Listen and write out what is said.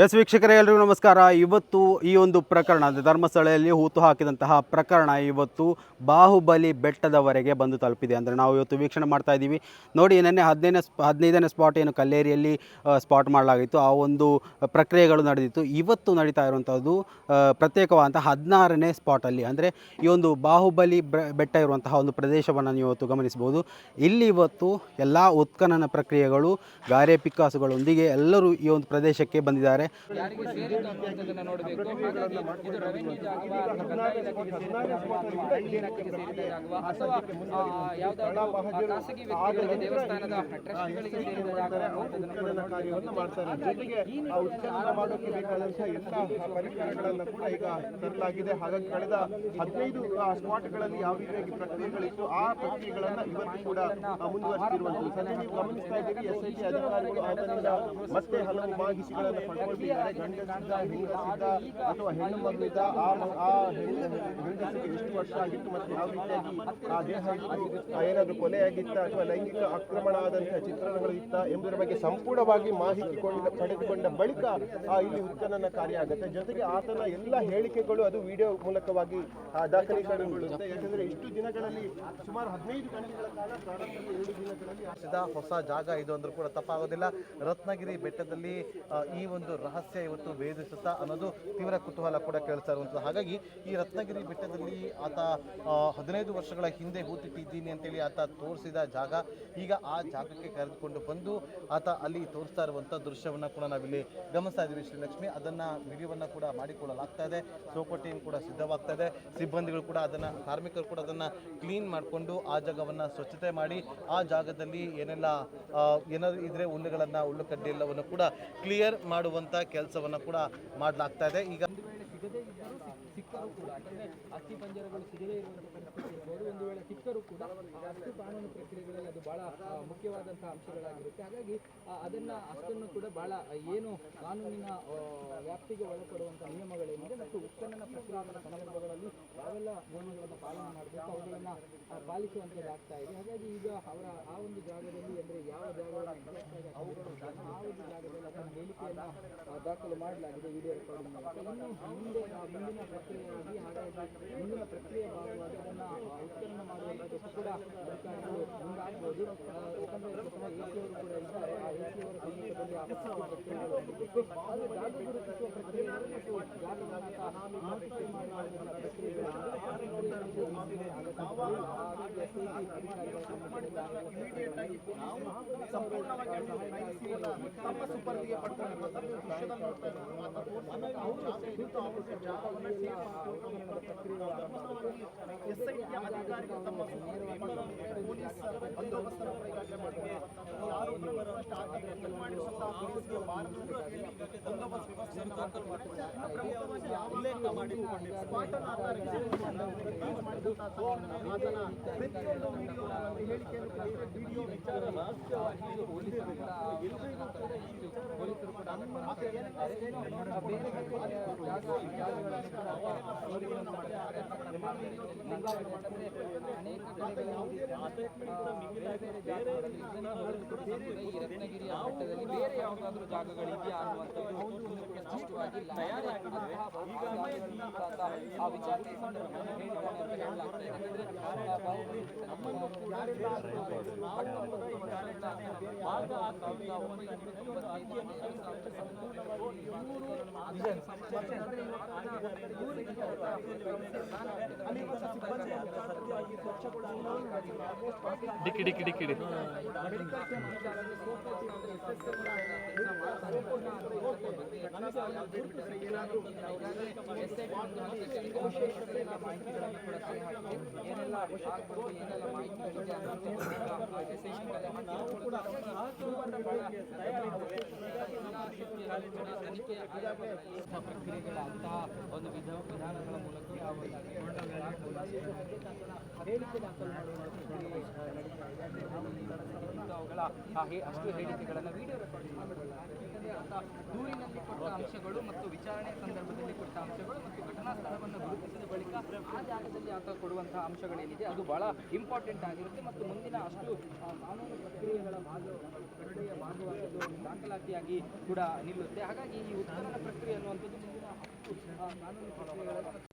S ವೀಕ್ಷಕರೇ, ಎಲ್ರಿಗೂ ನಮಸ್ಕಾರ. ಇವತ್ತು ಈ ಒಂದು ಪ್ರಕರಣ, ಅಂದರೆ ಧರ್ಮಸ್ಥಳದಲ್ಲಿ ಹೂತು ಹಾಕಿದಂತಹ ಪ್ರಕರಣ ಇವತ್ತು ಬಾಹುಬಲಿ ಬೆಟ್ಟದವರೆಗೆ ಬಂದು ತಲುಪಿದೆ. ಅಂದರೆ ನಾವು ಇವತ್ತು ವೀಕ್ಷಣೆ ಮಾಡ್ತಾ ಇದ್ದೀವಿ. ನೋಡಿ, ನಿನ್ನೆ ಹದಿನೈದನೇ ಹದಿನೈದನೇ ಸ್ಪಾಟ್ ಏನು ಕಲ್ಲೇರಿಯಲ್ಲಿ ಸ್ಪಾಟ್ ಮಾಡಲಾಗಿತ್ತು. ಆ ಒಂದು ಪ್ರಕ್ರಿಯೆಗಳು ನಡೆದಿತ್ತು. ಇವತ್ತು ನಡೀತಾ ಇರುವಂಥದ್ದು ಪ್ರತ್ಯೇಕವಾದಂಥ ಹದಿನಾರನೇ ಸ್ಪಾಟಲ್ಲಿ ಅಂದರೆ ಈ ಒಂದು ಬಾಹುಬಲಿ ಬೆಟ್ಟ ಇರುವಂತಹ ಒಂದು ಪ್ರದೇಶವನ್ನು ನೀವು ಇವತ್ತು ಗಮನಿಸ್ಬೋದು ಇಲ್ಲಿ ಇವತ್ತು ಎಲ್ಲ ಉತ್ಖನನ ಪ್ರಕ್ರಿಯೆಗಳು, ಗಾರೆ ಪಿಕ್ಕಾಸುಗಳೊಂದಿಗೆ ಎಲ್ಲರೂ ಈ ಒಂದು ಪ್ರದೇಶಕ್ಕೆ ಬಂದಿದ್ದಾರೆ. ಯಾರಿಗೆ ಸೇರಿತು ಅನ್ನುವಂಥದ್ದನ್ನ ನೋಡಬೇಕು. ಹಾಗಾಗಿ ಇದು ರೆವಿನ್ಯೂ ಜಾಗವಾ ಅಥವಾ ಕಂದಾಯ ಇಲಾಖೆಗೆ ಸೇರಿದ ಜಾಗವಾ ಅಥವಾ ಅರಣ್ಯ ಜಾಗವಾ ಆ, ಯಾವ್ದಾದ್ರು ಆ, ಖಾಸಗಿ ವ್ಯಕ್ತಿಗಳಿಗೆ ದೇವಸ್ಥಾನದ ಟ್ರಸ್ಟ್ಗಳಿಗೆ ಸೇರಿದ ಜಾಗ ಅನ್ನುವಂಥದ್ದನ್ನ ಕೂಡ ಕಾರ್ಯವನ್ನು ಜೊತೆಗೆ ಆ ಉತ್ಖನನ ಮಾಡೋಕ್ಕೆ ಬೇಕಾದಂತಹ ಎಲ್ಲ ಪರಿಕರಗಳನ್ನು ಕೂಡ ಈಗ ತರಲಾಗಿದೆ. ಹಾಗಾಗಿ ಕಳೆದ ಹದಿನೈದು ಸ್ಪಾಟ್ಗಳಲ್ಲಿ ಯಾವ ರೀತಿಯಾಗಿ ಪ್ರಕ್ರಿಯೆಗಳಿತ್ತು ಆ ಪ್ರಕ್ರಿಯೆಗಳನ್ನ ಇವತ್ತು ಕೂಡ ನೀವು ಗಮನಿಸ್ತಾ ಇದ್ದೀವಿ ಎಸ್ ಐ ಟಿ ಅಧಿಕಾರಿಗಳು ಮತ್ತೆ ಹಲವು ಮಾಹಿತಿಗಳನ್ನು ಪಡ್ಕೊಳ್ತಿದ್ದಾರೆ ಗಂಡಸಿದ್ದ ಹೆಂಗಸಿದ್ದ ಅಥವಾ ಹೆಣ್ಣು ಮಗುವಿದ್ದ ಆ ಆ ಹೆಣ್ಣು ಎಷ್ಟು ವರ್ಷ ಆಗಿತ್ತು ಮತ್ತು ಯಾವ ರೀತಿಯಾಗಿ ಆ ದೇಹ ಇತ್ತು ಏನಾದರೂ ಕೊಲೆಯಾಗಿತ್ತ ಅಥವಾ ಲೈಂಗಿಕ ಆಕ್ರಮಣ ಆದಂತಹ ಚಿತ್ರಣಗಳು ಇತ್ತ ಎಂಬುದರ ಬಗ್ಗೆ ಸಂಪೂರ್ಣವಾಗಿ ಮಾಹಿತಿ ಕೊಂಡ ಪಡೆದುಕೊಂಡ ಬಳಿಕ ಆ ಇಲ್ಲಿ ಉತ್ಖನನ ಕಾರ್ಯ ಆಗುತ್ತೆ. ಜೊತೆಗೆ ಆತನ ಎಲ್ಲ ಹೇಳಿಕೆಗಳು ಅದು ವಿಡಿಯೋ ಮೂಲಕವಾಗಿ ಆ, ದಾಖಲೀಕರಣಗೊಳ್ಳುತ್ತೆ ಯಾಕಂದ್ರೆ ಇಷ್ಟು ದಿನಗಳಲ್ಲಿ ಸುಮಾರು ಹದಿನೈದು ಗಂಟೆಗಳ ಕಾಲ ಪ್ರಾರಂಭದ ದಿನಗಳಲ್ಲಿ ಹೊಸ ಜಾಗ ಇದು ಅಂದ್ರೂ ಕೂಡ ತಪ್ಪಾಗೋದಿಲ್ಲ. ರತ್ನಗಿರಿ ಬೆಟ್ಟದಲ್ಲಿ ಈ ಒಂದು ರಹಸ್ಯ ಇವತ್ತು ಭೇದಿಸುತ್ತಾ ಅನ್ನೋದು ತೀವ್ರ ಕುತೂಹಲ ಕೂಡ ಕೇಳ್ತಾ ಇರುವಂಥದ್ದು ಹಾಗಾಗಿ ಈ ರತ್ನಗಿರಿ ಬೆಟ್ಟದಲ್ಲಿ ಆತ ಹದಿನೈದು ವರ್ಷಗಳ ಹಿಂದೆ ಹೂತಿಟ್ಟಿದ್ದೀನಿ ಅಂತೇಳಿ ಆತ ತೋರಿಸಿದ ಜಾಗ, ಈಗ ಆ ಜಾಗಕ್ಕೆ ಕರೆದುಕೊಂಡು ಬಂದು ಆತ ಅಲ್ಲಿ ತೋರಿಸ್ತಾ ಇರುವಂಥ ದೃಶ್ಯವನ್ನು ಕೂಡ ನಾವಿಲ್ಲಿ ಗಮನಿಸ್ತಾ ಇದ್ದೀವಿ ಶ್ರೀಲಕ್ಷ್ಮಿ. ಅದನ್ನು ವಿಡಿಯೋವನ್ನು ಕೂಡ ಮಾಡಿಕೊಳ್ಳಲಾಗ್ತಾ ಇದೆ. ಸೋಕೋ ಕೂಡ ಸಿದ್ಧವಾಗ್ತಾ ಇದೆ. ಸಿಬ್ಬಂದಿಗಳು ಕೂಡ ಅದನ್ನು, ಕಾರ್ಮಿಕರು ಕೂಡ ಅದನ್ನು ಕ್ಲೀನ್ ಮಾಡಿಕೊಂಡು ಆ ಜಾಗವನ್ನು ಸ್ವಚ್ಛತೆ ಮಾಡಿ, ಆ ಜಾಗದಲ್ಲಿ ಏನೆಲ್ಲ ಏನಾದರೂ ಏನಾದ್ರು ಇದ್ರೆ ಹುಲ್ಲುಗಳನ್ನು ಹುಲ್ಲು ಕಡ್ಡಿ ಎಲ್ಲವನ್ನು ಕೂಡ ಕ್ಲಿಯರ್ ಮಾಡುವಂಥ ಕೆಲಸವನ್ನು ಕೂಡ ಮಾಡಲಾಗ್ತಾ ಇದೆ. ಈಗ ಒಂದು ವೇಳೆ ಸಿಕ್ಕರೂ ಕೂಡ ಅಷ್ಟು ಕಾನೂನು ಪ್ರಕ್ರಿಯೆಗಳಲ್ಲಿ ಅದು ಬಹಳ ಮುಖ್ಯವಾದಂತಹ ಅಂಶಗಳಾಗಿರುತ್ತೆ. ಹಾಗಾಗಿ ಅದನ್ನ ಅಷ್ಟನ್ನು ಕೂಡ ಬಹಳ ಏನು ಕಾನೂನಿನ ವ್ಯಾಪ್ತಿಗೆ ಒಳಪಡುವಂತಹ ನಿಯಮಗಳೇನಿದೆ ಮತ್ತು ಉತ್ಖನನ ಪ್ರಕ್ರಿಯೆಗಳ ಸಂದರ್ಭಗಳಲ್ಲಿ ಯಾವೆಲ್ಲ ನಿಯಮಗಳನ್ನು ಪಾಲನೆ ಮಾಡಬೇಕು, ಅವುಗಳನ್ನು ಪಾಲಿಸುವಂಥದ್ದಾಗ್ತಾ ಇದೆ. ಹಾಗಾಗಿ ಈಗ ಅವರ, ಆ ಒಂದು ಜಾಗದಲ್ಲಿ, ಅಂದರೆ ಯಾವ ಜಾಗವನ್ನು exact ಆಗಿ ಅವುಗಳು ಆ ಒಂದು ಜಾಗದಲ್ಲಿ ಅದನ್ನ ಹೇಳಿಕೆಯನ್ನು ಆ, ದಾಖಲು ಮಾಡಲಾಗಿದೆ ವಿಡಿಯೋ ರೆಕಾರ್ಡಿಂಗ್ ಮೂಲಕ ಇನ್ನು ಮುಂದೆ ಮುಂದಿನ ಪ್ರಕ್ರಿಯೆಯಾಗಿ ಹಾಗಾಗಿ ಮುಂದಿನ ಪ್ರಕ್ರಿಯೆ ಭಾಗವಾಗಿ ಅದನ್ನು ಉತ್ಪನ್ನ ಮಾಡುವಂಥದ್ದು ಕೂಡ ಅಧಿಕಾರಿಗಳು ಮುಂದಾಗಬಹುದು ಯಾಕಂದರೆ ಎ ಸಿ ಅವರು ಕೂಡ ಇದ್ದಾರೆ. ಆ ಎ ಸಿ ಅವರ ಸಮ್ಮುಖದಲ್ಲಿ ಆ ತಮ್ಮ ಸುಪರ್ದಿಗೆ ಪಡ್ಕೊಂಡಿರುವಂತಹ ಎಸ್ ಐ ಟಿ ಅಧಿಕಾರಿಗಳು ತಮ್ಮ ಪೊಲೀಸ್ ಪ್ರತಿಯೊಂದು ವಿಡಿಯೋ ವಿಚಾರ ಕೂಡ ಅನೇಕ ಕಡೆಗಳಲ್ಲಿ ಈ ರತ್ನಗಿರಿ ಆಟದಲ್ಲಿ ಬೇರೆ ಯಾವುದಾದ್ರೂ ಜಾಗಗಳಿದೆಯಾ ಅನ್ನುವಂಥದ್ದು ಅಂತಹ ಆ ವಿಚಾರಣೆ ಹೇಳಿದ್ದಾನೆ ಅಂತ ಇದೆ ಯಾಕಂದ್ರೆ ಆ ಬಾಹುಬಲಿ ಡಿಕ್ಕಿ ಡಿಕ್ಕಿ ಡಿಕ್ಕಿ ಡಿ ಏನೆಲ್ಲ ಆಗ್ಬೋದು ಏನೆಲ್ಲ ಮಾಹಿತಿಗಳಿದೆ ಪ್ರಕ್ರಿಯೆಗಳ ಅಂತ ಒಂದು ವಿಧ ವಿಧಾನಗಳ ಮೂಲಕ ಅವುಗಳ ಅಷ್ಟು ಹೇಳಿಕೆಗಳನ್ನು ವಿಡಿಯೋ ರೆಕಾರ್ಡಿಂಗ್ ಮಾಡಬಾರಲ್ಲ ಅಂತ ದೂರಿನಲ್ಲಿ ಕೊಟ್ಟ ಅಂಶಗಳು ಮತ್ತು ವಿಚಾರಣೆ ಸಂದರ್ಭದಲ್ಲಿ ಕೊಟ್ಟ ಅಂಶಗಳು ಮತ್ತು ಘಟನಾ ಸ್ಥಳವನ್ನು ಗುರುತಿಸಿದ ಬಳಿಕ ಆ ಜಾಗದಲ್ಲಿ ಆತ ಕೊಡುವಂತಹ ಅಂಶಗಳೇನಿದೆ ಅದು ಬಹಳ ಇಂಪಾರ್ಟೆಂಟ್ ಆಗಿರುತ್ತೆ ಮತ್ತು ಮುಂದಿನ ಅಷ್ಟು ಕಾನೂನು ದಾಖಲಾತಿಯಾಗಿ ಕೂಡ ನಿಲ್ಲುತ್ತೆ. ಹಾಗಾಗಿ ಈ ಉತ್ಖನನ ಪ್ರಕ್ರಿಯೆ ಅನ್ನುವಂಥದ್ದು ಮುಂದಿನ ಹತ್ತು ಕಾನೂನು